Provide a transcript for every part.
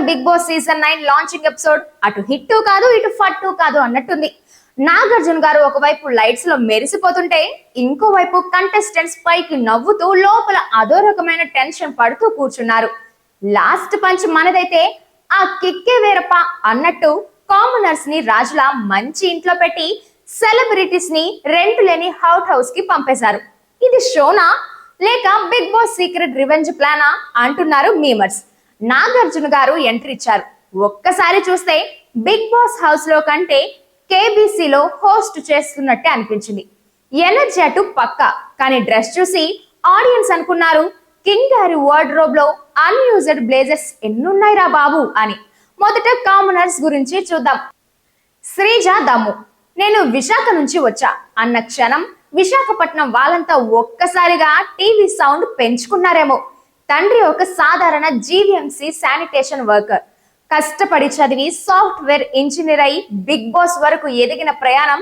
వారం Bigg Boss season nine launching episode. అటు hit కాదు ఇటు ఫట్టు కాదు అన్నట్టుంది. నాగార్జున గారు ఒకవైపు లైట్స్లో మెరిసిపోతుంటే ఇంకోవైపు కంటెస్టెంట్స్ పైకి నవ్వుతూ లోపల అదో రకమైన టెన్షన్ పడుతూ కూర్చున్నారు. లాస్ట్ పంచ్ మనదైతే ఆ కిక్కే వేరప్ప అన్నట్టు కామనర్స్ని రాజులా మంచి ఇంట్లో పెట్టి సెలబ్రిటీస్ని రెంట్ లేని హౌట్ హౌస్కి పంపేశారు. ఇది షోనా? లేక బిగ్ బాస్ సీక్రెట్ రివెంజ్ ప్లానా? అంటున్నారు మీమర్స్ నాగార్జున గారు ఎంట్రీ ఇచ్చారు. ఒక్కసారి చూస్తే బిగ్ బాస్ హౌస్లో కంటే కేబీసీలో హోస్ట్ చేస్తున్నట్టే అనిపించింది. ఎనర్జీ అటు పక్క కానీ డ్రెస్ చూసి ఆడియన్స్ అనుకున్నారు కింగ్ గారి వార్డ్రోబ్లో అన్యూజెడ్ బ్లేజర్స్ ఎన్నున్నాయిరా బాబు అని. మొదట కామనర్స్ గురించి చూద్దాం. శ్రీజ దమ్ము నేను విశాఖ నుంచి వచ్చా అన్న క్షణం విశాఖపట్నం వాళ్ళంతా ఒక్కసారిగా టీవీ సౌండ్ పెంచుకున్నారేమో. తండ్రి ఒక సాధారణ జీవీఎంసీ శానిటేషన్ వర్కర్. కష్టపడి చదివి సాఫ్ట్వేర్ ఇంజనీర్ అయి బిగ్ బాస్ వరకు ఎదిగిన ప్రయాణం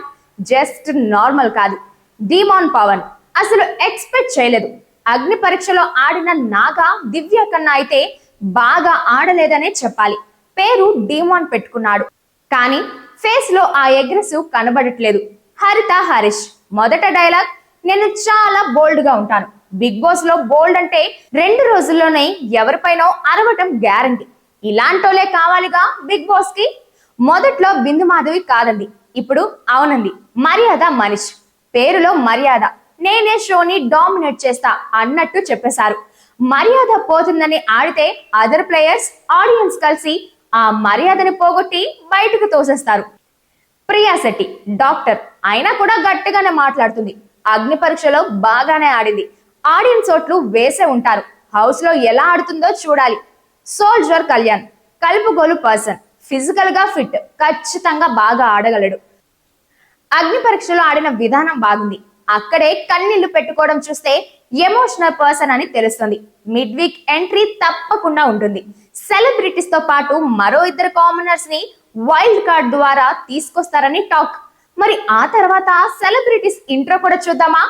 జస్ట్ నార్మల్ కాదు. డిమాన్ పవన్ అసలు ఎక్స్పెక్ట్ చేయలేదు. అగ్ని పరీక్షలో ఆడిన నాగా దివ్య కన్నా అయితే బాగా ఆడలేదనే చెప్పాలి. పేరు డిమాన్ పెట్టుకున్నాడు. కానీ ఫేస్లో ఆ ఎగ్రెసివ్ కనబడట్లేదు. హరిత హరీష్ మొదట డైలాగ్ నేను చాలా బోల్డ్గా ఉంటాను. బిగ్ బాస్లో బోల్డ్ అంటే రెండు రోజుల్లోనే ఎవరిపైనో అరవటం గ్యారంటీ ఇలాంటోలే కావాలిగా బిగ్ బాస్కి? మొదట్లో బిందు మాధవి కాదండి ఇప్పుడు అవునంది. మర్యాద మనిషి. పేరులో మర్యాద. నేనే షోని డామినేట్ చేస్తా అన్నట్టు చెప్పేశారు. మర్యాద పోతుందని ఆడితే అదర్ ప్లేయర్స్ ఆడియన్స్ కలిసి ఆ మర్యాదని పోగొట్టి బయటకు తోసేస్తారు. ప్రియా శెట్టి డాక్టర్ అయినా కూడా గట్టిగానే మాట్లాడుతుంది. అగ్ని పరీక్షలో బాగానే ఆడింది. ఆడియన్స్ ఓట్లు వేసే ఉంటారు. హౌస్లో ఎలా ఆడుతుందో చూడాలి. సోల్జర్ కళ్యాణ్ కలుపుగోలు పర్సన్ ఫిజికల్గా ఫిట్ ఖచ్చితంగా బాగా ఆడగలడు. అగ్ని పరీక్షలో ఆడిన విధానం బాగుంది. అక్కడే కన్నీళ్ళు పెట్టుకోవడం చూస్తే ఎమోషనల్ పర్సన్ అని తెలుస్తుంది. మిడ్ వీక్ ఎంట్రీ తప్పకుండా ఉంటుంది. సెలబ్రిటీస్తో పాటు మరో ఇద్దరు కామనర్స్ని వైల్డ్ కార్డ్ ద్వారా తీసుకొస్తారని టాక్. మరి ఆ తర్వాత సెలబ్రిటీస్ ఇంట్రో కూడా చూద్దామా?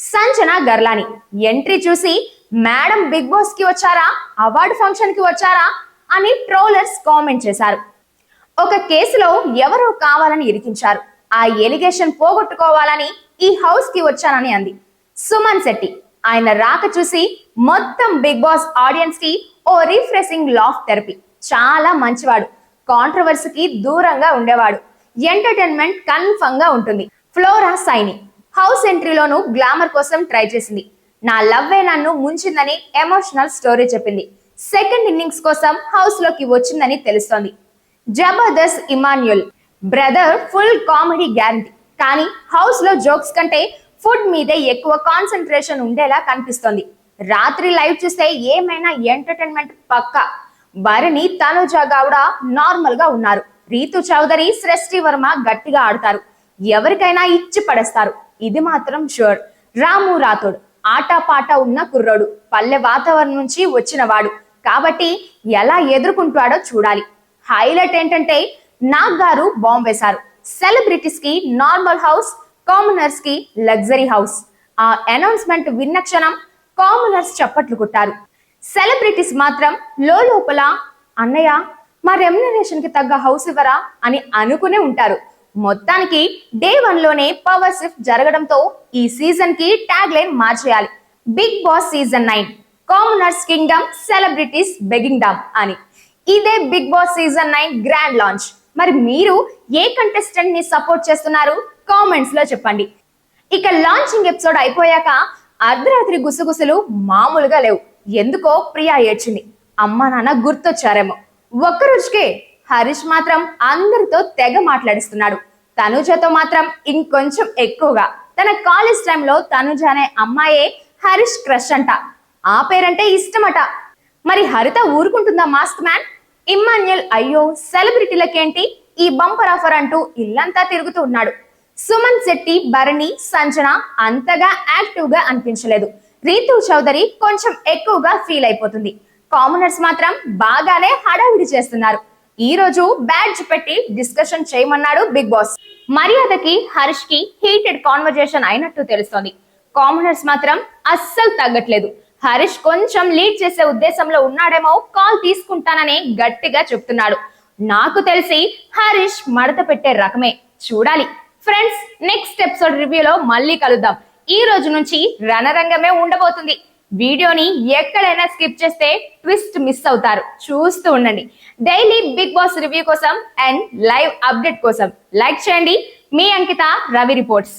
సంజన గర్లాని. ఎంట్రీ చూసి మేడం బిగ్ బాస్కి వచ్చారా? అవార్డు ఫంక్షన్కి వచ్చారా? అని ట్రోలర్స్ కామెంట్ చేశారు. ఒక కేసులో ఎవరో కావాలని ఇరికించారు. ఆ ఎలిగేషన్ పోగొట్టుకోవాలని ఈ హౌస్కి వచ్చానని అంది. సుమన్ శెట్టి. ఆయన రాక చూసి మొత్తం బిగ్ బాస్ ఆడియన్స్కి ఓ రిఫ్రెషింగ్ లాఫ్ థెరపీ చాలా మంచివాడు. కాంట్రవర్సీకి దూరంగా ఉండేవాడు. ఎంటర్టైన్మెంట్ కన్ఫర్మ్గా ఉంటుంది. ఫ్లోరా సైని. హౌస్ ఎంట్రీలోను గ్లామర్ కోసం ట్రై చేసింది. నా లవ్వే నన్ను ముంచిందని ఎమోషనల్ స్టోరీ చెప్పింది. సెకండ్ ఇన్నింగ్స్ కోసం హౌస్లోకి వచ్చిందని తెలుస్తోంది. Jabardasth Emmanuel brother full comedy guarantee కానీ హౌస్లో జోక్స్ కంటే ఫుడ్ మీదే ఎక్కువ కాన్సన్ట్రేషన్ ఉండేలా కనిపిస్తోంది. రాత్రి లైవ్ చూస్తే ఏమైనా ఎంటర్టైన్మెంట్ పక్క? భరణి తనుజ గౌడ నార్మల్గా ఉన్నారు. రీతు చౌదరి సృష్టి వర్మ గట్టిగా ఆడతారు. ఎవరికైనా ఇచ్చి పడేస్తారు. ఇది మాత్రం షూర్ రాము రాథోడ్ ఆట పాట ఉన్న కుర్రాడు పల్లె వాతావరణం నుంచి వచ్చినవాడు. కాబట్టి ఎలా ఎదుర్కొంటాడో చూడాలి. హైలైట్ ఏంటంటే నాగ్ గారు బాంబ్ వేశారు. సెలబ్రిటీస్కి నార్మల్ హౌస్ కామనర్స్కి లగ్జరీ హౌస్. ఆ అనౌన్స్మెంట్ విన్న క్షణం కామనర్స్ చప్పట్లు కొట్టారు. సెలబ్రిటీస్ మాత్రం లోపల అన్నయ్య మా రెమ్యునరేషన్కి తగ్గ హౌస్ ఇవ్వరా? అని అనుకునే ఉంటారు. మొత్తానికి డే వన్లోనే పవర్ షిఫ్ట్ జరగడంతో ఈ సీజన్కి tag line మార్చేయాలి. Bigg Boss season nine commoners kingdom celebrities begging dom అని. ఇదే Bigg Boss season nine grand launch మరి మీరు ఏ కంటెస్టెంట్ని సపోర్ట్ చేస్తున్నారు? కామెంట్స్లో చెప్పండి. ఇక లాంచింగ్ ఎపిసోడ్ అయిపోయాక అర్ధరాత్రి గుసగుసలు మామూలుగా లేవు. ఎందుకో ప్రియా ఏడ్చింది. అమ్మా నాన్న గుర్తొచ్చారేమో. ఒక్క రోజుకే హరీష్ మాత్రం అందరితో తెగ మాట్లాడిస్తున్నాడు. తనుజతో మాత్రం ఇంకొంచెం ఎక్కువగా. తన కాలేజ్ టైంలో తనుజ అనే అమ్మాయే హరీష్ క్రష్ అంట. ఆ పేరంటే ఇష్టమట. మరి హరిత ఊరుకుంటుందా మాస్క్ మ్యాన్? ఇమ్మాన్యుల్ అయ్యో సెలబ్రిటీలకేంటి ఈ బంపర్ ఆఫర్ అంటూ ఇల్లంతా తిరుగుతూ ఉన్నాడు. సుమన్ శెట్టి భరణి సంజన అంతగా యాక్టివ్గా అనిపించలేదు. రీతు చౌదరి కొంచెం ఎక్కువగా ఫీల్ అయిపోతుంది. కామనర్స్ మాత్రం బాగానే హడావిడి చేస్తున్నారు. ఈ రోజు బ్యాడ్జ్ పెట్టి డిస్కషన్ చేయమన్నాడు బిగ్ బాస్. మర్యాదకి హర్ష్కి హీటెడ్ కాన్వర్జేషన్ అయినట్టు తెలుస్తోంది. కామనర్స్ మాత్రం అస్సలు తగ్గట్లేదు. హరీష్ కొంచెం లీడ్ చేసే ఉద్దేశంలో ఉన్నాడేమో కాల్ తీసుకుంటానని గట్టిగా చెప్తున్నాడు. నాకు తెలిసి హరీష్ మడత పెట్టే రకమే. చూడాలి. ఫ్రెండ్స్ నెక్స్ట్ ఎపిసోడ్ రివ్యూలో మళ్ళీ కలుద్దాం. ఈ రోజు నుంచి రణరంగమే ఉండబోతుంది. వీడియోని ఎక్కడైనా స్కిప్ చేస్తే ట్విస్ట్ మిస్ అవుతారు. చూస్తూ ఉండండి. డైలీ బిగ్ బాస్ రివ్యూ కోసం అండ్ లైవ్ అప్డేట్ కోసం లైక్ చేయండి. మీ అంకిత రవి రిపోర్ట్స్.